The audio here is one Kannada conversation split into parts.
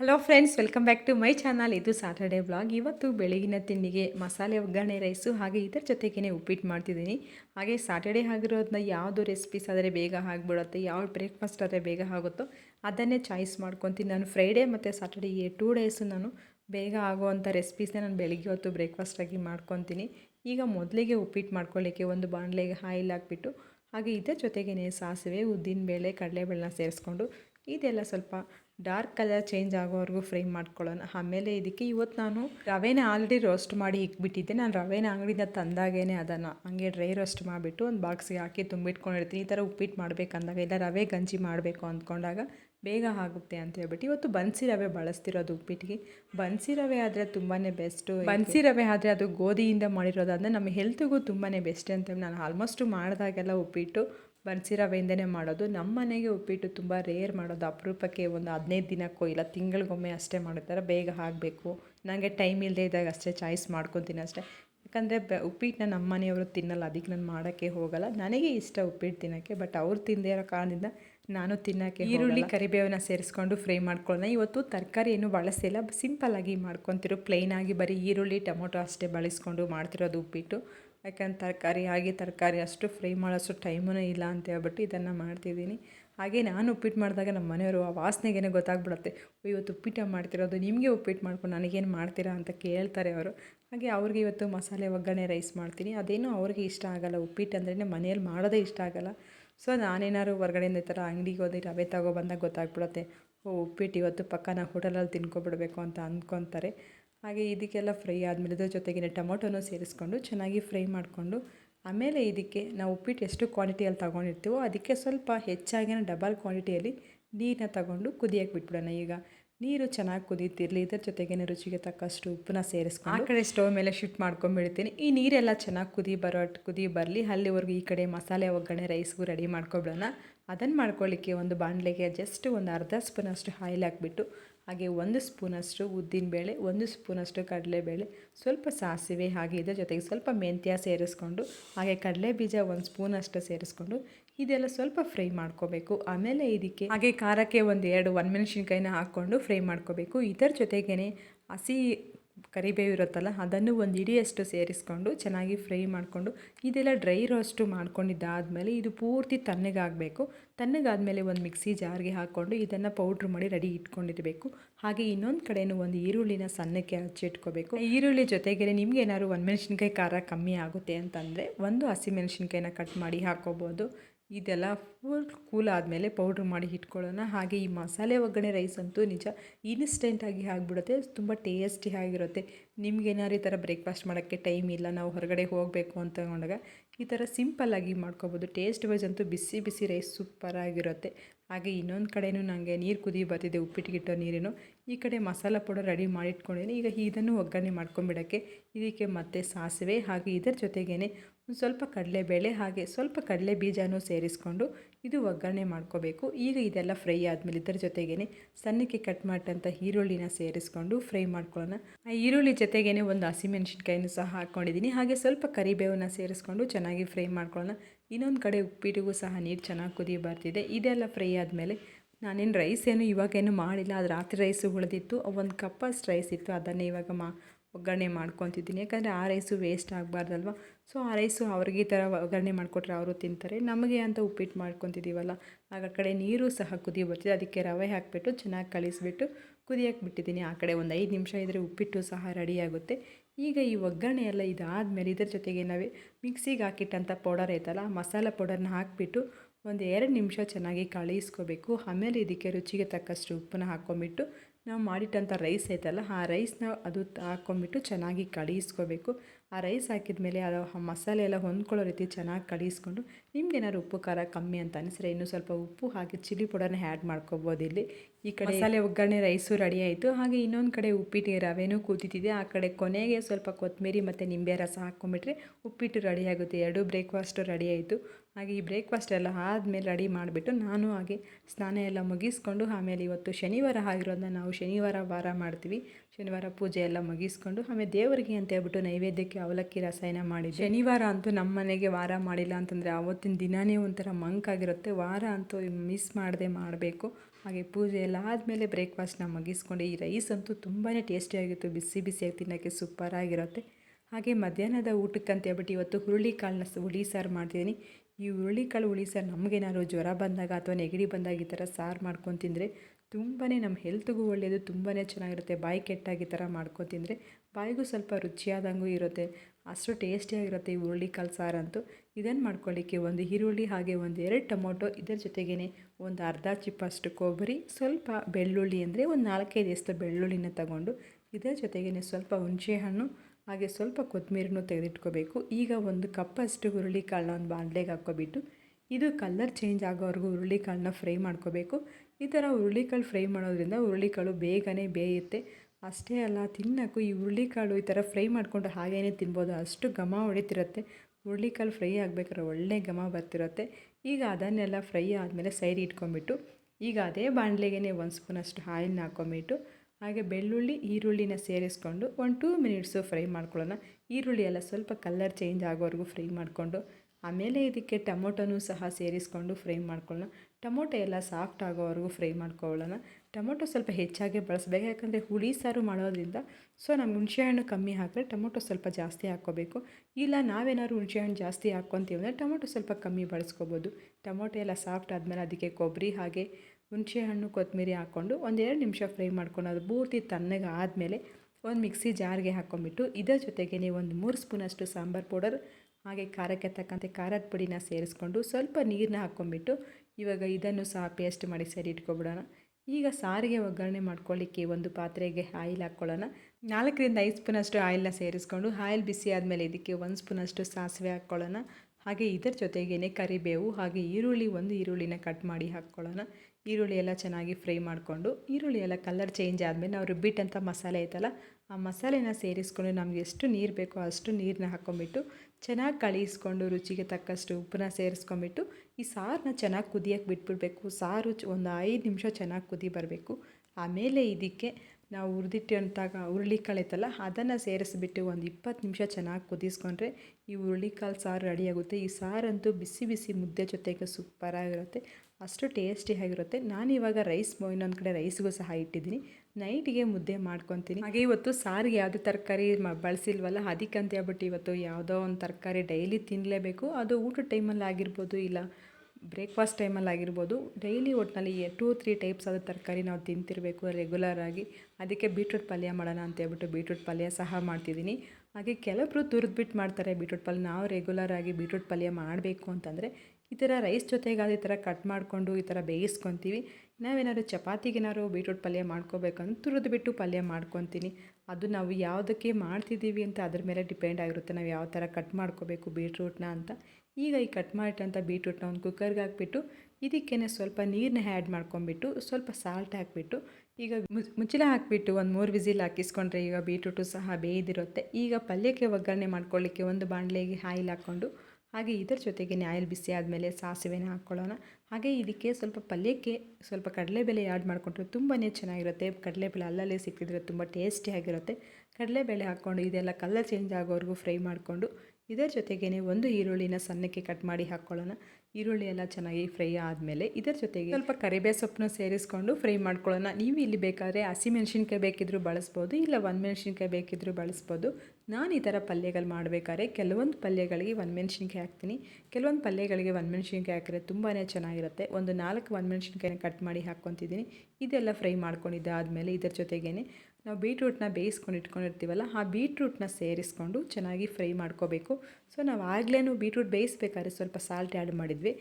Hello friends welcome back to my channel ಇದು ಸಾಟರ್ಡೆ ಬ್ಲಾಗ್ ಇವತ್ತು ಬೆಳಗಿನ ತಿಂಡಿಗೆ ಮಸಾಲೆ ಒಗ್ಗರಣೆ ರೈಸು ಹಾಗೆ ಇದರ ಜೊತೆಗೇ ಉಪ್ಪಿಟ್ಟು ಮಾಡ್ತಿದ್ದೀನಿ. ಹಾಗೆ ಸಾಟರ್ಡೆ ಆಗಿರೋದನ್ನ ಯಾವುದು ರೆಸಿಪೀಸ್ ಆದರೆ ಬೇಗ ಆಗಿಬಿಡುತ್ತೆ, ಯಾವ ಬ್ರೇಕ್ಫಾಸ್ಟ್ ಆದರೆ ಬೇಗ ಆಗುತ್ತೋ ಅದನ್ನೇ ಚಾಯ್ಸ್ ಮಾಡ್ಕೊತೀನಿ. ನಾನು ಫ್ರೈಡೇ ಮತ್ತು ಸ್ಯಾಟರ್ಡೇ ಈ ಟೂ ಡೇಸು ನಾನು ಬೇಗ ಆಗುವಂಥ ರೆಸಿಪೀಸ್ನೇ ನಾನು ಬೆಳಗ್ಗೆ ಹೊತ್ತು ಬ್ರೇಕ್ಫಾಸ್ಟಾಗಿ ಮಾಡ್ಕೊತೀನಿ. ಈಗ ಮೊದಲಿಗೆ ಉಪ್ಪಿಟ್ಟು ಮಾಡ್ಕೊಳ್ಳಿಕ್ಕೆ ಒಂದು ಬಾಣಲೆಗೆ ಹಾಯಿಲ್ ಹಾಕ್ಬಿಟ್ಟು, ಹಾಗೆ ಇದರ ಜೊತೆಗೇ ಸಾಸಿವೆ ಉದ್ದಿನಬೇಳೆ ಕಡಲೆಬೇಳೆನ ಸೇರಿಸ್ಕೊಂಡು, ಇದೆಲ್ಲ ಸ್ವಲ್ಪ ಡಾರ್ಕ್ ಕಲರ್ ಚೇಂಜ್ ಆಗೋವರೆಗೂ ಫ್ರೈ ಮಾಡ್ಕೊಳ್ಳೋಣ. ಆಮೇಲೆ ಇದಕ್ಕೆ ಇವತ್ತು ನಾನು ರವೆನ ಆಲ್ರೆಡಿ ರೋಸ್ಟ್ ಮಾಡಿ ಇಕ್ಬಿಟ್ಟಿದ್ದೆ ನಾನು ರವೆನ ಅಂಗಡಿಯಿಂದ ತಂದಾಗೇನೆ ಅದನ್ನು. ಹಂಗೆ ಡ್ರೈ ರೋಸ್ಟ್ ಮಾಡಿಬಿಟ್ಟು ಒಂದು ಬಾಕ್ಸಿಗೆ ಹಾಕಿ ತುಂಬಿಟ್ಕೊಂಡಿರ್ತೀನಿ ಈ ಥರ ಉಪ್ಪಿಟ್ಟು ಮಾಡಬೇಕಂದಾಗ ಇಲ್ಲ, ರವೆ ಗಂಜಿ ಮಾಡಬೇಕು ಅಂದ್ಕೊಂಡಾಗ ಬೇಗ ಆಗುತ್ತೆ ಅಂತ ಹೇಳ್ಬಿಟ್ಟು ಇವತ್ತು ಬನ್ಸಿ ರವೆ ಬಳಸ್ತಿರೋದು ಉಪ್ಪಿಟ್ಟಿಗೆ. ಬನ್ಸಿ ರವೆ ಆದರೆ ತುಂಬಾ ಬೆಸ್ಟು ಬನ್ಸಿ ರವೆ ಆದರೆ ಅದು ಗೋಧಿಯಿಂದ ಮಾಡಿರೋದಾದ್ರೆ ನಮ್ಮ ಹೆಲ್ತಿಗೂ ತುಂಬಾ ಬೆಸ್ಟ್ ಅಂತ ನಾನು ಆಲ್ಮೋಸ್ಟು ಮಾಡಿದಾಗೆಲ್ಲ ಉಪ್ಪಿಟ್ಟು ಬನ್ಸಿ ರವೆಯಿಂದನೇ ಮಾಡೋದು ನಮ್ಮ ಮನೆಗೆ ಉಪ್ಪಿಟ್ಟು ತುಂಬ ರೇರ್ ಮಾಡೋದು, ಅಪರೂಪಕ್ಕೆ ಒಂದು ಹದಿನೈದು ದಿನಕ್ಕೋ ಇಲ್ಲ ತಿಂಗಳಿಗೊಮ್ಮೆ ಅಷ್ಟೇ ಮಾಡುತ್ತಾರೆ ಬೇಗ ಆಗಬೇಕು. ನನಗೆ ಟೈಮ್ ಇಲ್ಲದೆ ಇದ್ದಾಗ ಅಷ್ಟೇ ಚಾಯ್ಸ್ ಮಾಡ್ಕೊತೀನಿ ಅಷ್ಟೇ. ಯಾಕಂದರೆ ಬ, ಉಪ್ಪಿಟ್ಟನ್ನ ನಮ್ಮ ಮನೆಯವರು ತಿನ್ನಲ್ಲ, ಅದಕ್ಕೆ ನಾನು ಮಾಡೋಕ್ಕೆ ಹೋಗಲ್ಲ. ನನಗೆ ಇಷ್ಟ ಉಪ್ಪಿಟ್ಟು ತಿನ್ನೋಕ್ಕೆ ಬಟ್ ಅವ್ರು ತಿಂದೇ ಇರೋ ಕಾರಣದಿಂದ ನಾನು ತಿನ್ನೋಕ್ಕೆ ಈರುಳ್ಳಿ, ಕರಿಬೇವನ್ನ ಸೇರಿಸ್ಕೊಂಡು ಫ್ರೈ ಮಾಡ್ಕೊಳ್ಳೋಣ. ಇವತ್ತು ತರಕಾರಿ ಏನು ಬಳಸಿಲ್ಲ ಸಿಂಪಲ್ಲಾಗಿ ಮಾಡ್ಕೊತಿರೋ. ಪ್ಲೈನಾಗಿ ಬರೀ ಈರುಳ್ಳಿ, ಟೊಮೊಟೊ ಅಷ್ಟೇ ಬಳಸ್ಕೊಂಡು ಮಾಡ್ತಿರೋದು ಉಪ್ಪಿಟ್ಟು. ಯಾಕಂದ್ರೆ ತರಕಾರಿ, ಹಾಗೆ ತರಕಾರಿ ಅಷ್ಟು ಫ್ರೈ ಮಾಡೋಷ್ಟು ಟೈಮೂ ಇಲ್ಲ ಅಂತ ಹೇಳ್ಬಿಟ್ಟು ಇದನ್ನು ಮಾಡ್ತಿದ್ದೀನಿ. ಹಾಗೆ ನಾನು ಉಪ್ಪಿಟ್ಟು ಮಾಡಿದಾಗ ನಮ್ಮ ಮನೆಯವರು ಆ ವಾಸನೆಗೇನೆ ಗೊತ್ತಾಗ್ಬಿಡುತ್ತೆ. ಇವತ್ತು ಉಪ್ಪಿಟ್ಟು ಮಾಡ್ತಿರೋದು, ನಿಮಗೆ ಉಪ್ಪಿಟ್ಟು ಮಾಡ್ಕೊಂಡು ನನಗೇನು ಮಾಡ್ತೀರಾ ಅಂತ ಕೇಳ್ತಾರೆ ಅವರು. ಹಾಗೆ ಅವ್ರಿಗೆ ಇವತ್ತು ಮಸಾಲೆ ಒಗ್ಗರಣೆ ರೈಸ್ ಮಾಡ್ತೀನಿ. ಅದೇನು ಅವ್ರಿಗೆ ಇಷ್ಟ ಆಗೋಲ್ಲ. ಉಪ್ಪಿಟ್ಟು ಅಂದ್ರೆ ಮನೆಯಲ್ಲಿ ಮಾಡೋದೇ ಇಷ್ಟ ಆಗೋಲ್ಲ. ಸೊ ನಾನೇನಾದ್ರು ಹೊರಗಡೆಯಿಂದ ಈ ಥರ ಅಂಗಡಿಗೆ ಹೋದ್ರೆ ರವೆ ತಗೊಬಂದಾಗ ಗೊತ್ತಾಗ್ಬಿಡುತ್ತೆ. ಓ, ಉಪ್ಪಿಟ್ಟು ಇವತ್ತು ಪಕ್ಕ ನಾವು ಹೋಟೆಲಲ್ಲಿ ತಿನ್ಕೊಬಿಡ್ಬೇಕು ಅಂತ ಅಂದ್ಕೊತಾರೆ. ಹಾಗೆ ಇದಕ್ಕೆಲ್ಲ ಫ್ರೈ ಆದಮೇಲೆ ಇದ್ರ ಜೊತೆಗೆ ಟೊಮೊಟೊನೂ ಸೇರಿಸ್ಕೊಂಡು ಚೆನ್ನಾಗಿ ಫ್ರೈ ಮಾಡಿಕೊಂಡು, ಆಮೇಲೆ ಇದಕ್ಕೆ ನಾವು ಉಪ್ಪಿಟ್ಟು ಎಷ್ಟು ಕ್ವಾಂಟಿಟಿಯಲ್ಲಿ ತೊಗೊಂಡಿರ್ತೀವೋ ಅದಕ್ಕೆ ಸ್ವಲ್ಪ ಹೆಚ್ಚಾಗಿನ ಡಬಲ್ ಕ್ವಾಂಟಿಟಿಯಲ್ಲಿ ನೀರನ್ನ ತಗೊಂಡು ಕುದಿಯಕ್ಕೆ ಬಿಟ್ಬಿಡೋಣ. ಈಗ ನೀರು ಚೆನ್ನಾಗಿ ಕುದೀತಿರಲಿ, ಇದ್ರ ಜೊತೆಗೆ ರುಚಿಗೆ ತಕ್ಕಷ್ಟು ಉಪ್ಪನ್ನ ಸೇರಿಸ್ಕೊಂಡು ಆ ಕಡೆ ಸ್ಟವ್ ಮೇಲೆ ಶಿಫ್ಟ್ ಮಾಡ್ಕೊಂಡ್ಬಿಡ್ತೀನಿ ಈ ನೀರೆಲ್ಲ ಚೆನ್ನಾಗಿ ಕುದಿ ಬರೋ ಕುದಿ ಬರಲಿ, ಅಲ್ಲಿವರೆಗೂ ಈ ಕಡೆ ಮಸಾಲೆ, ಒಗ್ಗರಣೆ ರೈಸ್ಗೂ ರೆಡಿ ಮಾಡ್ಕೊಬಿಡೋಣ. ಅದನ್ನು ಮಾಡ್ಕೊಳ್ಳಿಕ್ಕೆ ಒಂದು ಬಾಣಲೆಗೆ ಜಸ್ಟ್ ಒಂದು ಅರ್ಧ ಸ್ಪೂನಷ್ಟು ಆಯಿಲ್ ಹಾಕ್ಬಿಟ್ಟು ಹಾಗೆ ಒಂದು ಸ್ಪೂನಷ್ಟು ಉದ್ದಿನಬೇಳೆ ಒಂದು ಸ್ಪೂನಷ್ಟು ಕಡಲೆಬೇಳೆ, ಸ್ವಲ್ಪ ಸಾಸಿವೆ ಹಾಗೆ ಇದರ ಜೊತೆಗೆ ಸ್ವಲ್ಪ ಮೆಂತ್ಯ ಸೇರಿಸ್ಕೊಂಡು, ಹಾಗೆ ಕಡಲೆ ಬೀಜ ಒಂದು ಸ್ಪೂನಷ್ಟು ಸೇರಿಸ್ಕೊಂಡು ಇದೆಲ್ಲ ಸ್ವಲ್ಪ ಫ್ರೈ ಮಾಡ್ಕೋಬೇಕು. ಆಮೇಲೆ ಇದಕ್ಕೆ ಹಾಗೆ ಖಾರಕ್ಕೆ ಒಂದು ಎರಡು ಒಣಮೆಣ್ಸಿನ್ಕಾಯಿನ ಹಾಕ್ಕೊಂಡು ಫ್ರೈ ಮಾಡ್ಕೋಬೇಕು. ಇದರ ಜೊತೆಗೇ ಹಸಿ ಕರಿಬೇವು ಇರುತ್ತಲ್ಲ, ಅದನ್ನು ಒಂದು ಇಡಿಯಷ್ಟು ಸೇರಿಸ್ಕೊಂಡು ಚೆನ್ನಾಗಿ ಫ್ರೈ ಮಾಡಿಕೊಂಡು, ಇದೆಲ್ಲ ಡ್ರೈ ರೋಸ್ಟು ಮಾಡ್ಕೊಂಡಿದ್ದಾದಮೇಲೆ ಇದು ಪೂರ್ತಿ ತಣ್ಣಗಾಗಬೇಕು. ತಣ್ಣಗಾದಮೇಲೆ ಒಂದು ಮಿಕ್ಸಿ ಜಾರ್ಗೆ ಹಾಕ್ಕೊಂಡು ಇದನ್ನು ಪೌಡ್ರ್ ಮಾಡಿ ರೆಡಿ ಇಟ್ಕೊಂಡಿರಬೇಕು. ಹಾಗೆ ಇನ್ನೊಂದು ಕಡೆಯೂ ಒಂದು ಈರುಳ್ಳಿನ ಸಣ್ಣಕ್ಕೆ ಹಚ್ಚಿಟ್ಕೋಬೇಕು ಈರುಳ್ಳಿ ಜೊತೆಗೆ ನಿಮ್ಗೆ ಏನಾದ್ರು ಮೆಣಸಿನ್ಕಾಯಿ ಖಾರ ಕಮ್ಮಿ ಆಗುತ್ತೆ ಅಂತಂದರೆ ಒಂದು ಹಸಿಮೆಣಸಿನ್ಕಾಯಿನ ಕಟ್ ಮಾಡಿ ಹಾಕ್ಕೋಬೋದು ಇದೆಲ್ಲ ಫುಲ್ ಕೂಲ್ ಆದಮೇಲೆ ಪೌಡ್ರ್ ಮಾಡಿ ಇಟ್ಕೊಳ್ಳೋಣ. ಹಾಗೆ ಈ ಮಸಾಲೆ ಒಗ್ಗರಣೆ ರೈಸ್ ಅಂತೂ ನಿಜ ಇನ್ಸ್ಟೆಂಟಾಗಿ ಆಗಿಬಿಡುತ್ತೆ. ತುಂಬ ಟೇಸ್ಟಿ ಆಗಿರುತ್ತೆ. ನಿಮ್ಗೇನಾದ್ರು ಈ ಥರ ಬ್ರೇಕ್ಫಾಸ್ಟ್ ಮಾಡೋಕ್ಕೆ ಟೈಮ್ ಇಲ್ಲ, ನಾವು ಹೊರಗಡೆ ಹೋಗಬೇಕು ಅಂತ ತಗೊಂಡಾಗ ಈ ಥರ ಸಿಂಪಲ್ಲಾಗಿ ಮಾಡ್ಕೋಬೋದು. ಟೇಸ್ಟ್ ವೈಸ್ ಅಂತೂ ಬಿಸಿ ಬಿಸಿ ರೈಸ್ ಸೂಪರಾಗಿರುತ್ತೆ ಹಾಗೆ ಇನ್ನೊಂದು ಕಡೆಯೂ ನನಗೆ ನೀರು ಕುದಿ ಬರ್ತಿದೆ, ಉಪ್ಪಿಟ್ಟಿಗಿಟ್ಟೋ ನೀರೇನು, ಈ ಕಡೆ ಮಸಾಲ ಪೌಡರ್ ರೆಡಿ ಮಾಡಿಟ್ಕೊಂಡಿದ್ದೀನಿ. ಈಗ ಇದನ್ನು ಒಗ್ಗರಣೆ ಮಾಡ್ಕೊಂಬಿಡೋಕ್ಕೆ ಇದಕ್ಕೆ ಮತ್ತೆ ಸಾಸಿವೆ ಹಾಗೆ ಇದರ ಜೊತೆಗೇ ಒಂದು ಸ್ವಲ್ಪ ಕಡಲೆಬೇಳೆ ಹಾಗೆ ಸ್ವಲ್ಪ ಕಡಲೆ ಬೀಜನೂ ಸೇರಿಸ್ಕೊಂಡು ಇದು ಒಗ್ಗರಣೆ ಮಾಡ್ಕೋಬೇಕು. ಈಗ ಇದೆಲ್ಲ ಫ್ರೈ ಆದಮೇಲೆ ಇದರ ಜೊತೆಗೇ ಸಣ್ಣಕ್ಕೆ ಕಟ್ ಮಾಡಿದಂಥ ಈರುಳ್ಳಿನ ಸೇರಿಸ್ಕೊಂಡು ಫ್ರೈ ಮಾಡ್ಕೊಳ್ಳೋಣ. ಆ ಈರುಳ್ಳಿ ಜೊತೆಗೇ ಒಂದು ಹಸಿಮೆಣಸಿನ್ಕಾಯಿನೂ ಸಹ ಹಾಕ್ಕೊಂಡಿದ್ದೀನಿ ಹಾಗೆ ಸ್ವಲ್ಪ ಕರಿಬೇವನ್ನ ಸೇರಿಸ್ಕೊಂಡು ಚೆನ್ನಾಗಿ ಫ್ರೈ ಮಾಡ್ಕೊಳ್ಳೋಣ. ಇನ್ನೊಂದು ಕಡೆ ಉಪ್ಪಿಟ್ಟಿಗೂ ಸಹ ನೀರು ಚೆನ್ನಾಗಿ ಕುದಿ ಬರ್ತಿದೆ. ಇದೆಲ್ಲ ಫ್ರೈ ಆದಮೇಲೆ ನಾನೇನು ರೈಸ್ ಏನು ಇವಾಗೇನು ಮಾಡಿಲ್ಲ. ಅದು ರಾತ್ರಿ ರೈಸು ಉಳಿದಿತ್ತು. ಒಂದು ಕಪ್ಪಷ್ಟು ರೈಸ್ ಇತ್ತು. ಅದನ್ನೇ ಇವಾಗ ಮಾ, ಒಗ್ಗರಣೆ ಮಾಡ್ಕೊತಿದ್ದೀನಿ. ಯಾಕಂದರೆ ಆ ರೈಸು ವೇಸ್ಟ್ ಆಗಬಾರ್ದಲ್ವ? ಸೊ ಆ ರೈಸು ಅವ್ರಿಗೆ ಈ ಥರ ಒಗ್ಗರಣೆ ಮಾಡಿಕೊಟ್ರೆ ಅವರು ತಿಂತಾರೆ. ನಮಗೆ ಅಂತ ಉಪ್ಪಿಟ್ಟು ಮಾಡ್ಕೊತಿದ್ದೀವಲ್ಲ ಆಗ ಕಡೆ ನೀರು ಸಹ ಕುದಿ ಬರ್ತಿದೆ. ಅದಕ್ಕೆ ರವೆ ಹಾಕಿಬಿಟ್ಟು ಚೆನ್ನಾಗಿ ಕಳಿಸ್ಬಿಟ್ಟು ಕುದಿಯಕ್ಕೆ ಬಿಟ್ಟಿದ್ದೀನಿ. ಆ ಕಡೆ ಒಂದು ಐದು ನಿಮಿಷ ಇದ್ದರೆ ಉಪ್ಪಿಟ್ಟು ಸಹ ರೆಡಿಯಾಗುತ್ತೆ ಈಗ ಈ ಒಗ್ಗರಣೆ ಎಲ್ಲ ಇದಾದಮೇಲೆ ಇದ್ರ ಜೊತೆಗೆ ನಾವೇ ಮಿಕ್ಸಿಗೆ ಹಾಕಿಟ್ಟಂಥ ಪೌಡರ್ ಐತಲ್ಲ ಮಸಾಲೆ ಪೌಡರ್ನ ಹಾಕಿಬಿಟ್ಟು ಒಂದು ಎರಡು ನಿಮಿಷ ಚೆನ್ನಾಗಿ ಕಳಿಸ್ಕೋಬೇಕು. ಆಮೇಲೆ ಇದಕ್ಕೆ ರುಚಿಗೆ ತಕ್ಕಷ್ಟು ಉಪ್ಪನ್ನ ಹಾಕ್ಕೊಂಬಿಟ್ಟು ನಾವು ಮಾಡಿಟ್ಟಂಥ ರೈಸ್ ಐತಲ್ಲ, ಆ ರೈಸ್ನ ಅದು ಹಾಕ್ಕೊಂಬಿಟ್ಟು ಚೆನ್ನಾಗಿ ಕಳಿಸ್ಕೋಬೇಕು. ಆ ರೈಸ್ ಹಾಕಿದ ಮೇಲೆ ಅದು ಮಸಾಲೆ ಎಲ್ಲ ಹೊಂದ್ಕೊಳ್ಳೋ ರೀತಿ ಚೆನ್ನಾಗಿ ಕಳಿಸ್ಕೊಂಡು ನಿಮ್ಗೆ ಏನಾದ್ರು ಉಪ್ಪು ಖಾರ ಕಮ್ಮಿ ಅಂತ ಅನಿಸಿದ್ರೆ ಇನ್ನೂ ಸ್ವಲ್ಪ ಉಪ್ಪು ಹಾಕಿ ಚಿಲ್ಲಿ ಪೌಡರ್ನ ಆ್ಯಡ್ ಮಾಡ್ಕೋಬೋದು ಇಲ್ಲಿ. ಈ ಕಡೆ ಮಸಾಲೆ ಒಗ್ಗರಣೆ ರೈಸು ರೆಡಿ ಆಯಿತು. ಹಾಗೆ ಇನ್ನೊಂದು ಕಡೆ ಉಪ್ಪಿಟ್ಟಿಗೆ ರವೆನೂ ಕೂತಿದ್ದಿದೆ ಆ ಕಡೆ ಕೊನೆಗೆ ಸ್ವಲ್ಪ ಕೊತ್ತಂಬರಿ ಮತ್ತು ನಿಂಬೆ ರಸ ಹಾಕ್ಕೊಂಬಿಟ್ರೆ ಉಪ್ಪಿಟ್ಟು ರೆಡಿ ಆಗುತ್ತೆ. ಎರಡು ಬ್ರೇಕ್ಫಾಸ್ಟು ರೆಡಿ ಆಯಿತು. ಹಾಗೆ ಈ ಬ್ರೇಕ್ಫಾಸ್ಟ್ ಎಲ್ಲ ಆದಮೇಲೆ ರೆಡಿ ಮಾಡಿಬಿಟ್ಟು ನಾನು ಹಾಗೆ ಸ್ನಾನ ಎಲ್ಲ ಮುಗಿಸ್ಕೊಂಡು ಆಮೇಲೆ ಇವತ್ತು ಶನಿವಾರ ಆಗಿರೋದನ್ನ ನಾವು ಶನಿವಾರ ವಾರ ಮಾಡ್ತೀವಿ. ಶನಿವಾರ ಪೂಜೆ ಎಲ್ಲ ಮುಗಿಸ್ಕೊಂಡು ಆಮೇಲೆ ದೇವರಿಗೆ ಅಂತ ಹೇಳ್ಬಿಟ್ಟು ನೈವೇದ್ಯಕ್ಕೆ ಅವಲಕ್ಕಿ ರಸಾಯನ ಮಾಡಿ ಶನಿವಾರ ಅಂತೂ ನಮ್ಮ ಮನೆಗೆ ವಾರ ಮಾಡಿಲ್ಲ ಅಂತಂದರೆ ಆವತ್ತಿನ ದಿನವೇ ಒಂಥರ ಮಂಕಾಗಿರುತ್ತೆ ವಾರ ಅಂತೂ ಮಿಸ್ ಮಾಡದೆ ಮಾಡಬೇಕು. ಹಾಗೆ ಪೂಜೆ ಎಲ್ಲ ಆದಮೇಲೆ ಬ್ರೇಕ್ಫಾಸ್ಟ್ನ ಮುಗಿಸ್ಕೊಂಡು ಈ ರೈಸ್ ಅಂತೂ ತುಂಬಾ ಟೇಸ್ಟಿಯಾಗಿತ್ತು ಬಿಸಿ ಬಿಸಿಯಾಗಿ ತಿನ್ನೋಕ್ಕೆ ಸೂಪರಾಗಿರುತ್ತೆ ಹಾಗೆ ಮಧ್ಯಾಹ್ನದ ಊಟಕ್ಕಂತ ಹೇಳ್ಬಿಟ್ಟು ಇವತ್ತು ಹುರುಳಿ ಕಾಳನ್ನ ಹುಳಿ ಸಾರು ಮಾಡ್ತಿದ್ದೀನಿ. ಈ ಹುರುಳಿಕಾಳು ಹುಳಿ ಸರ್ ನಮಗೇನಾದ್ರು ಜ್ವರ ಬಂದಾಗ ಅಥವಾ ನೆಗಡಿ ಬಂದಾಗ ಈ ಥರ ಸಾರು ಮಾಡ್ಕೊಂಡು ತಿಂದರೆ ತುಂಬಾ ನಮ್ಮ ಹೆಲ್ತ್ಗೂ ಒಳ್ಳೆಯದು ತುಂಬಾ ಚೆನ್ನಾಗಿರುತ್ತೆ. ಬಾಯಿ ಕೆಟ್ಟಾಗಿ ಈ ಥರ ಮಾಡ್ಕೊಂಡು ತಿಂದರೆ ಬಾಯಿಗೂ ಸ್ವಲ್ಪ ರುಚಿಯಾದಂಗೂ ಇರುತ್ತೆ, ಅಷ್ಟು ಟೇಸ್ಟಿಯಾಗಿರುತ್ತೆ ಈ ಹುರುಳಿಕಾಳು ಸಾರಂತೂ. ಇದನ್ನು ಮಾಡ್ಕೊಳ್ಳಿಕ್ಕೆ ಒಂದು ಈರುಳ್ಳಿ ಹಾಗೆ ಒಂದು ಎರಡು ಟೊಮೊಟೊ, ಇದರ ಜೊತೆಗೇ ಒಂದು ಅರ್ಧ ಚಿಪ್ಪಷ್ಟು ಕೊಬ್ಬರಿ, ಸ್ವಲ್ಪ ಬೆಳ್ಳುಳ್ಳಿ ಅಂದರೆ ಒಂದು ನಾಲ್ಕೈದು ಎಷ್ಟು ಬೆಳ್ಳುಳ್ಳಿನ ತಗೊಂಡು ಇದರ ಜೊತೆಗೇ ಸ್ವಲ್ಪ ಹುಣಸೆಹಣ್ಣು ಹಾಗೆ ಸ್ವಲ್ಪ ಕೊತ್ತಂಬರಿನೂ ತೆಗೆದಿಟ್ಕೋಬೇಕು. ಈಗ ಒಂದು ಕಪ್ಪಷ್ಟು ಹುರುಳಿಕಾಳನ್ನ ಒಂದು ಬಾಣಲೆಗೆ ಹಾಕ್ಕೊಬಿಟ್ಟು ಇದು ಕಲರ್ ಚೇಂಜ್ ಆಗೋವರೆಗೂ ಹುರುಳಿಕಾಳನ್ನ ಫ್ರೈ ಮಾಡ್ಕೋಬೇಕು. ಈ ಥರ ಹುರುಳಿಕಾಳು ಫ್ರೈ ಮಾಡೋದ್ರಿಂದ ಹುರುಳಿಕಾಳು ಬೇಗನೆ ಬೇಯುತ್ತೆ. ಅಷ್ಟೇ ಅಲ್ಲ, ತಿನ್ನೋಕ್ಕೂ ಈ ಹುರುಳಿಕಾಳು ಈ ಥರ ಫ್ರೈ ಮಾಡಿಕೊಂಡು ಹಾಗೇ ತಿನ್ಬೋದು. ಅಷ್ಟು ಘಮ ಹೊಡಿತಿರುತ್ತೆ. ಹುರುಳಿಕಾಳು ಫ್ರೈ ಆಗಬೇಕಾದ್ರೆ ಒಳ್ಳೆ ಘಮ ಬರ್ತಿರುತ್ತೆ. ಈಗ ಅದನ್ನೆಲ್ಲ ಫ್ರೈ ಆದಮೇಲೆ ಸೈಡ್ ಇಟ್ಕೊಂಬಿಟ್ಟು ಈಗ ಅದೇ ಬಾಣಲೆಗೆ ಒಂದು ಸ್ಪೂನಷ್ಟು ಆಯಿಲ್ನ ಹಾಕ್ಕೊಂಬಿಟ್ಟು ಹಾಗೆ ಬೆಳ್ಳುಳ್ಳಿ, ಈರುಳ್ಳಿನ ಸೇರಿಸ್ಕೊಂಡು ಒಂದು ಟೂ ಮಿನಿಟ್ಸು ಫ್ರೈ ಮಾಡ್ಕೊಳ್ಳೋಣ. ಈರುಳ್ಳಿ ಎಲ್ಲ ಸ್ವಲ್ಪ ಕಲರ್ ಚೇಂಜ್ ಆಗೋವರೆಗೂ ಫ್ರೈ ಮಾಡಿಕೊಂಡು, ಆಮೇಲೆ ಇದಕ್ಕೆ ಟೊಮೊಟೊನೂ ಸಹ ಸೇರಿಸ್ಕೊಂಡು ಫ್ರೈ ಮಾಡ್ಕೊಳ್ಳೋಣ. ಟೊಮೊಟೊ ಎಲ್ಲ ಸಾಫ್ಟ್ ಆಗೋವರೆಗೂ ಫ್ರೈ ಮಾಡ್ಕೊಳ್ಳೋಣ. ಟೊಮೊಟೊ ಸ್ವಲ್ಪ ಹೆಚ್ಚಾಗಿ ಬಳಸಬೇಕು, ಯಾಕಂದರೆ ಹುಳಿ ಸಾರು ಮಾಡೋದ್ರಿಂದ ಸೊ ನಮ್ಗೆ ಹುಣಸೆಹಣ್ಣು ಕಮ್ಮಿ ಹಾಕಿದ್ರೆ ಟೊಮೊಟೊ ಸ್ವಲ್ಪ ಜಾಸ್ತಿ ಹಾಕ್ಕೋಬೇಕು. ಇಲ್ಲ ನಾವೇನಾದ್ರು ಹುಣಸೆಹಣ್ಣು ಜಾಸ್ತಿ ಹಾಕ್ಕೊತೀವಿ ಅಂದರೆ ಟೊಮೊಟೊ ಸ್ವಲ್ಪ ಕಮ್ಮಿ ಬಳಸ್ಕೋಬೋದು. ಟೊಮೊಟೊ ಎಲ್ಲ ಸಾಫ್ಟ್ ಆದಮೇಲೆ ಅದಕ್ಕೆ ಕೊಬ್ಬರಿ ಹಾಗೆ ಹುಣಸೆ ಹಣ್ಣು ಕೊತ್ತಂಬರಿ ಹಾಕ್ಕೊಂಡು ಒಂದೆರಡು ನಿಮಿಷ ಫ್ರೈ ಮಾಡ್ಕೊಂಡು ಅದು ಪೂರ್ತಿ ತಣ್ಣಗೆ ಆದಮೇಲೆ ಒಂದು ಮಿಕ್ಸಿ ಜಾರ್ಗೆ ಹಾಕ್ಕೊಂಬಿಟ್ಟು ಇದರ ಜೊತೆಗೆ ನೀವು ಒಂದು ಮೂರು ಸ್ಪೂನಷ್ಟು ಸಾಂಬಾರು ಪೌಡರ್, ಹಾಗೆ ಖಾರಕ್ಕೆ ತಕ್ಕಂತೆ ಖಾರದ ಪುಡಿನ ಸೇರಿಸ್ಕೊಂಡು ಸ್ವಲ್ಪ ನೀರನ್ನ ಹಾಕ್ಕೊಂಬಿಟ್ಟು ಇವಾಗ ಇದನ್ನು ಸಹ ಪೇಸ್ಟ್ ಮಾಡಿ ಸರಿ ಇಟ್ಕೊಬಿಡೋಣ. ಈಗ ಸಾರಿಗೆ ಒಗ್ಗರಣೆ ಮಾಡ್ಕೊಳ್ಳಿಕ್ಕೆ ಒಂದು ಪಾತ್ರೆಗೆ ಆಯಿಲ್ ಹಾಕ್ಕೊಳ್ಳೋಣ. ನಾಲ್ಕರಿಂದ ಐದು ಸ್ಪೂನಷ್ಟು ಆಯಿಲ್ನ ಸೇರಿಸ್ಕೊಂಡು ಆಯಿಲ್ ಬಿಸಿ ಆದಮೇಲೆ ಇದಕ್ಕೆ ಒಂದು ಸ್ಪೂನಷ್ಟು ಸಾಸಿವೆ ಹಾಕ್ಕೊಳ್ಳೋಣ. ಹಾಗೆ ಇದರ ಜೊತೆಗೇ ಕರಿಬೇವು ಹಾಗೆ ಈರುಳ್ಳಿ ಒಂದು ಈರುಳ್ಳಿನ ಕಟ್ ಮಾಡಿ ಹಾಕ್ಕೊಳ್ಳೋಣ. ಈರುಳ್ಳಿ ಎಲ್ಲ ಚೆನ್ನಾಗಿ ಫ್ರೈ ಮಾಡಿಕೊಂಡು, ಈರುಳ್ಳಿ ಎಲ್ಲ ಕಲರ್ ಚೇಂಜ್ ಆದಮೇಲೆ ನಾವು ರುಬ್ಬಿಟ್ಟಂಥ ಮಸಾಲೆ ಐತಲ್ಲ, ಆ ಮಸಾಲೆನ ಸೇರಿಸ್ಕೊಂಡು ನಮಗೆ ಎಷ್ಟು ನೀರು ಬೇಕೋ ಅಷ್ಟು ನೀರನ್ನ ಹಾಕ್ಕೊಂಬಿಟ್ಟು ಚೆನ್ನಾಗಿ ಕಳಿಸ್ಕೊಂಡು ರುಚಿಗೆ ತಕ್ಕಷ್ಟು ಉಪ್ಪನ್ನ ಸೇರಿಸ್ಕೊಂಬಿಟ್ಟು ಈ ಸಾರನ್ನ ಚೆನ್ನಾಗಿ ಕುದಿಯೋಕ್ಕೆ ಬಿಟ್ಬಿಡಬೇಕು. ಸಾರು ಒಂದು ಐದು ನಿಮಿಷ ಚೆನ್ನಾಗಿ ಕುದಿ ಬರಬೇಕು. ಆಮೇಲೆ ಇದಕ್ಕೆ ನಾವು ಹುರಿದಿಟ್ಟಂತಾಗ ಹುರುಳಿಕಾಳು ಐತಲ್ಲ, ಅದನ್ನು ಸೇರಿಸ್ಬಿಟ್ಟು ಒಂದು ಇಪ್ಪತ್ತು ನಿಮಿಷ ಚೆನ್ನಾಗಿ ಕುದಿಸ್ಕೊಂಡ್ರೆ ಈ ಹುರುಳಿಕಾಳು ಸಾರು ರೆಡಿಯಾಗುತ್ತೆ ಈ ಸಾರಂತೂ ಬಿಸಿ ಬಿಸಿ ಮುದ್ದೆ ಜೊತೆಗೆ ಸೂಪರಾಗಿರುತ್ತೆ ಅಷ್ಟು ಟೇಸ್ಟಿಯಾಗಿರುತ್ತೆ ನಾನು ಇವಾಗ ರೈಸ್ ಇನ್ನೊಂದು ಕಡೆ ರೈಸ್ಗೂ ಸಹ ಇಟ್ಟಿದ್ದೀನಿ. ನೈಟಿಗೆ ಮುದ್ದೆ ಮಾಡ್ಕೊತೀನಿ. ಹಾಗೆ ಇವತ್ತು ಸಾರಿಗೆ ಯಾವುದೇ ತರಕಾರಿ ಮ, ಬಳಸಿಲ್ವಲ್ಲ ಅದಕ್ಕಂತ ಹೇಳ್ಬಿಟ್ಟು ಇವತ್ತು ಯಾವುದೋ ಒಂದು ತರಕಾರಿ ಡೈಲಿ ತಿನ್ನಲೇಬೇಕು ಅದು ಊಟದ ಟೈಮಲ್ಲಿ ಆಗಿರ್ಬೋದು ಇಲ್ಲ ಬ್ರೇಕ್ಫಾಸ್ಟ್ ಟೈಮಲ್ಲಿ ಆಗಿರ್ಬೋದು, ಡೈಲಿ ಒಟ್ಟಿನಲ್ಲಿ ಟೂ ತ್ರೀ ಟೈಪ್ಸ್ ಆದ ತರಕಾರಿ ನಾವು ತಿಂತಿರಬೇಕು ರೆಗ್ಯುಲರಾಗಿ ಅದಕ್ಕೆ ಬೀಟ್ರೂಟ್ ಪಲ್ಯ ಮಾಡೋಣ ಅಂತ ಹೇಳ್ಬಿಟ್ಟು ಬೀಟ್ರೂಟ್ ಪಲ್ಯ ಸಹ ಮಾಡ್ತಿದ್ದೀನಿ. ಹಾಗೆ ಕೆಲವರು ತುರಿದ್ಬಿಟ್ಟು ಮಾಡ್ತಾರೆ ಬೀಟ್ರೂಟ್ ಪಲ್ಯ, ನಾವು ರೆಗ್ಯುಲರಾಗಿ ಬೀಟ್ರೂಟ್ ಪಲ್ಯ ಮಾಡಬೇಕು ಅಂತಂದರೆ ಈ ಥರ ರೈಸ್ ಜೊತೆಗೆ ಈ ಥರ ಕಟ್ ಮಾಡಿಕೊಂಡು ಈ ಥರ ಬೇಯಿಸ್ಕೊತೀವಿ. ನಾವೇನಾದ್ರು ಚಪಾತಿಗೇನಾದ್ರು ಬೀಟ್ರೂಟ್ ಪಲ್ಯ ಮಾಡ್ಕೋಬೇಕಂದ್ರೆ ತುರಿದು ಬಿಟ್ಟು ಪಲ್ಯ ಮಾಡ್ಕೊತೀನಿ. ಅದು ನಾವು ಯಾವುದಕ್ಕೆ ಮಾಡ್ತಿದ್ದೀವಿ ಅಂತ ಅದ್ರ ಮೇಲೆ ಡಿಪೆಂಡ್ ಆಗಿರುತ್ತೆ. ನಾವು ಯಾವ ಥರ ಕಟ್ ಮಾಡ್ಕೋಬೇಕು ಬೀಟ್ರೂಟ್ನ ಅಂತ. ಈಗ ಈ ಕಟ್ ಮಾಡಿಟ್ಟಂಥ ಬೀಟ್ರೂಟ್ನ ಒಂದು ಕುಕ್ಕರ್ಗೆ ಹಾಕ್ಬಿಟ್ಟು ಇದಕ್ಕೇ ಸ್ವಲ್ಪ ನೀರನ್ನ ಆ್ಯಡ್ ಮಾಡ್ಕೊಂಬಿಟ್ಟು, ಸ್ವಲ್ಪ ಸಾಲ್ಟ್ ಹಾಕಿಬಿಟ್ಟು, ಈಗ ಮುಚ್ಚಳ ಹಾಕಿಬಿಟ್ಟು ಒಂದು ಮೂರು ವಿಸಿಲ್ ಹಾಕಿಸ್ಕೊಂಡ್ರೆ ಈಗ ಬೀಟ್ರೂಟು ಸಹ ಬೇಯ್ದಿರುತ್ತೆ. ಈಗ ಪಲ್ಯಕ್ಕೆ ಒಗ್ಗರಣೆ ಮಾಡ್ಕೊಳ್ಳಿಕ್ಕೆ ಒಂದು ಬಾಣಲೆಗೆ ಆಯಿಲ್ ಹಾಕ್ಕೊಂಡು, ಹಾಗೆ ಇದರ ಜೊತೆಗೆ ಆಯಿಲ್ ಬಿಸಿ ಆದಮೇಲೆ ಸಾಸಿವೆನ ಹಾಕ್ಕೊಳ್ಳೋಣ. ಹಾಗೆ ಇದಕ್ಕೆ ಸ್ವಲ್ಪ ಪಲ್ಯಕ್ಕೆ ಸ್ವಲ್ಪ ಕಡಲೆಬೇಳೆ ಆ್ಯಡ್ ಮಾಡಿಕೊಂಡ್ರೆ ತುಂಬಾ ಚೆನ್ನಾಗಿರುತ್ತೆ. ಕಡಲೆಬೇಳೆ ಅಲ್ಲಲ್ಲೇ ಸಿಕ್ಕಿದ್ರೆ ತುಂಬ ಟೇಸ್ಟಿಯಾಗಿರುತ್ತೆ ಕಡಲೆಬೇಳೆ ಹಾಕ್ಕೊಂಡು ಇದೆಲ್ಲ ಕಲರ್ ಚೇಂಜ್ ಆಗೋವರೆಗೂ ಫ್ರೈ ಮಾಡಿಕೊಂಡು ಇದರ ಜೊತೆಗೇ ಒಂದು ಈರುಳ್ಳಿನ ಸಣ್ಣಕ್ಕೆ ಕಟ್ ಮಾಡಿ ಹಾಕ್ಕೊಳ್ಳೋಣ ಈರುಳ್ಳಿ ಎಲ್ಲ ಚೆನ್ನಾಗಿ ಫ್ರೈ ಆದಮೇಲೆ ಇದರ ಜೊತೆಗೆ ಸ್ವಲ್ಪ ಕರಿಬೇ ಸೊಪ್ಪನ್ನ ಸೇರಿಸ್ಕೊಂಡು ಫ್ರೈ ಮಾಡ್ಕೊಳ್ಳೋಣ. ನೀವು ಇಲ್ಲಿ ಬೇಕಾದರೆ ಹಸಿಮೆಣ್ಸಿನ್ಕಾಯಿ ಬೇಕಿದ್ದರೂ ಬಳಸ್ಬೋದು, ಇಲ್ಲ ಒಂದು ಮೆಣಸಿನ್ಕಾಯಿ ಬೇಕಿದ್ದರೂ ಬಳಸ್ಬೋದು. ನಾನು ಈ ಥರ ಪಲ್ಯಗಳು ಮಾಡಬೇಕಾದ್ರೆ ಕೆಲವೊಂದು ಪಲ್ಯಗಳಿಗೆ ಒಂದು ಮೆಣಸಿನ್ಕಾಯಿ ಹಾಕ್ತೀನಿ. ಕೆಲವೊಂದು ಪಲ್ಯಗಳಿಗೆ ಒಂದು ಮೆಣಸಿನ್ಕಾಯಿ ಹಾಕಿದ್ರೆ ತುಂಬಾ ಚೆನ್ನಾಗಿರುತ್ತೆ. ಒಂದು ನಾಲ್ಕು ಒಂದು ಮೆಣಸಿನ್ಕಾಯಿನ ಕಟ್ ಮಾಡಿ ಹಾಕ್ಕೊತಿದ್ದೀನಿ. ಇದೆಲ್ಲ ಫ್ರೈ ಮಾಡ್ಕೊಂಡಿದ್ದಾದಮೇಲೆ ಇದರ ಜೊತೆಗೇ ನಾವು ಬೀಟ್ರೂಟ್ನ ಬೇಯಿಸ್ಕೊಂಡು ಇಟ್ಕೊಂಡಿರ್ತೀವಲ್ಲ, ಆ ಬೀಟ್ರೂಟ್ನ ಸೇರಿಸ್ಕೊಂಡು ಚೆನ್ನಾಗಿ ಫ್ರೈ ಮಾಡ್ಕೋಬೇಕು. ಸೊ, ನಾವು ಆಗಲೇ ಬೀಟ್ರೂಟ್ ಬೇಯಿಸ್ಬೇಕಾದ್ರೆ ಸ್ವಲ್ಪ ಸಾಲ್ಟ್ ಆ್ಯಡ್ ಮಾಡಿದ್ವಿ.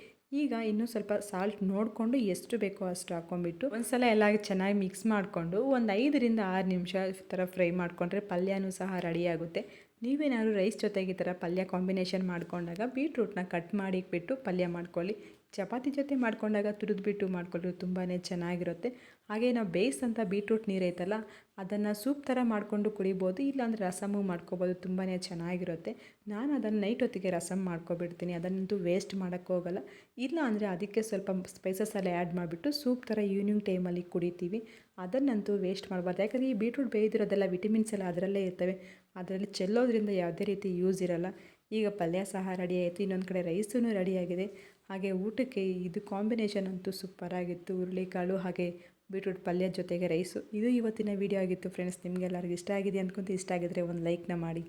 ಈಗ ಇನ್ನೂ ಸ್ವಲ್ಪ ಸಾಲ್ಟ್ ನೋಡಿಕೊಂಡು ಎಷ್ಟು ಬೇಕೋ ಅಷ್ಟು ಹಾಕ್ಕೊಂಬಿಟ್ಟು ಒಂದು ಸಲ ಎಲ್ಲ ಚೆನ್ನಾಗಿ ಮಿಕ್ಸ್ ಮಾಡಿಕೊಂಡು ಒಂದು ಐದರಿಂದ ಆರು ನಿಮಿಷ ಥರ ಫ್ರೈ ಮಾಡಿಕೊಂಡ್ರೆ ಪಲ್ಯನೂ ಸಹ ರೆಡಿಯಾಗುತ್ತೆ ನೀವೇನಾದ್ರು ರೈಸ್ ಜೊತೆಗೆ ಈ ಥರ ಪಲ್ಯ ಕಾಂಬಿನೇಷನ್ ಮಾಡಿಕೊಂಡಾಗ ಬೀಟ್ರೂಟ್ನ ಕಟ್ ಮಾಡಿ ಇಟ್ಬಿಟ್ಟು ಪಲ್ಯ ಮಾಡ್ಕೊಳ್ಳಿ. ಚಪಾತಿ ಜೊತೆ ಮಾಡ್ಕೊಂಡಾಗ ತುರಿದ್ಬಿಟ್ಟು ಮಾಡಿಕೊಂಡ್ರೆ ತುಂಬಾ ಚೆನ್ನಾಗಿರುತ್ತೆ. ಹಾಗೆ ನಾವು ಬೇಯಿಸಂಥ ಬೀಟ್ರೂಟ್ ನೀರೈತಲ್ಲ ಅದನ್ನು ಸೂಪ್ ಥರ ಮಾಡಿಕೊಂಡು ಕುಡಿಬೋದು, ಇಲ್ಲಾಂದರೆ ರಸಮು ಮಾಡ್ಕೋಬೋದು ತುಂಬಾ ಚೆನ್ನಾಗಿರುತ್ತೆ. ನಾನು ಅದನ್ನು ನೈಟ್ ಹೊತ್ತಿಗೆ ರಸಮ್ ಮಾಡ್ಕೊಬಿಡ್ತೀನಿ, ಅದನ್ನಂತೂ ವೇಸ್ಟ್ ಮಾಡೋಕ್ಕೆ ಹೋಗಲ್ಲ. ಇಲ್ಲ ಅಂದರೆ ಅದಕ್ಕೆ ಸ್ವಲ್ಪ ಸ್ಪೈಸಸ್ ಎಲ್ಲ ಆ್ಯಡ್ ಮಾಡಿಬಿಟ್ಟು ಸೂಪ್ ಥರ ಈವ್ನಿಂಗ್ ಟೈಮಲ್ಲಿ ಕುಡಿತೀವಿ, ಅದನ್ನಂತೂ ವೇಸ್ಟ್ ಮಾಡಬಾರ್ದು. ಯಾಕಂದರೆ ಈ ಬೀಟ್ರೂಟ್ ಬೇಯ್ದಿರೋದೆಲ್ಲ ವಿಟಮಿನ್ಸ್ ಎಲ್ಲ ಅದರಲ್ಲೇ ಇರ್ತವೆ, ಅದರಲ್ಲಿ ಚೆಲ್ಲೋದ್ರಿಂದ ಯಾವುದೇ ರೀತಿ ಯೂಸ್ ಇರಲ್ಲ. ಈಗ ಪಲ್ಯ ಸಹ ರೆಡಿ ಆಯಿತು, ಇನ್ನೊಂದು ಕಡೆ ರೈಸೂ ರೆಡಿಯಾಗಿದೆ ಹಾಗೆ ಊಟಕ್ಕೆ ಇದು ಕಾಂಬಿನೇಷನ್ ಅಂತೂ ಸೂಪರಾಗಿತ್ತು ಹುರುಳಿಕಾಳು ಹಾಗೆ ಬೀಟ್ರೂಟ್ ಪಲ್ಯ ಜೊತೆಗೆ ರೈಸು ಇದು ಇವತ್ತಿನ ವಿಡಿಯೋ ಆಗಿತ್ತು ಫ್ರೆಂಡ್ಸ್ ನಿಮಗೆಲ್ಲರಿಗೂ ಇಷ್ಟ ಆಗಿದೆ ಅಂದ್ಕೊಂತ ಇಷ್ಟ ಆಗಿದ್ರೆ ಒಂದು ಲೈಕ್ನ ಮಾಡಿ.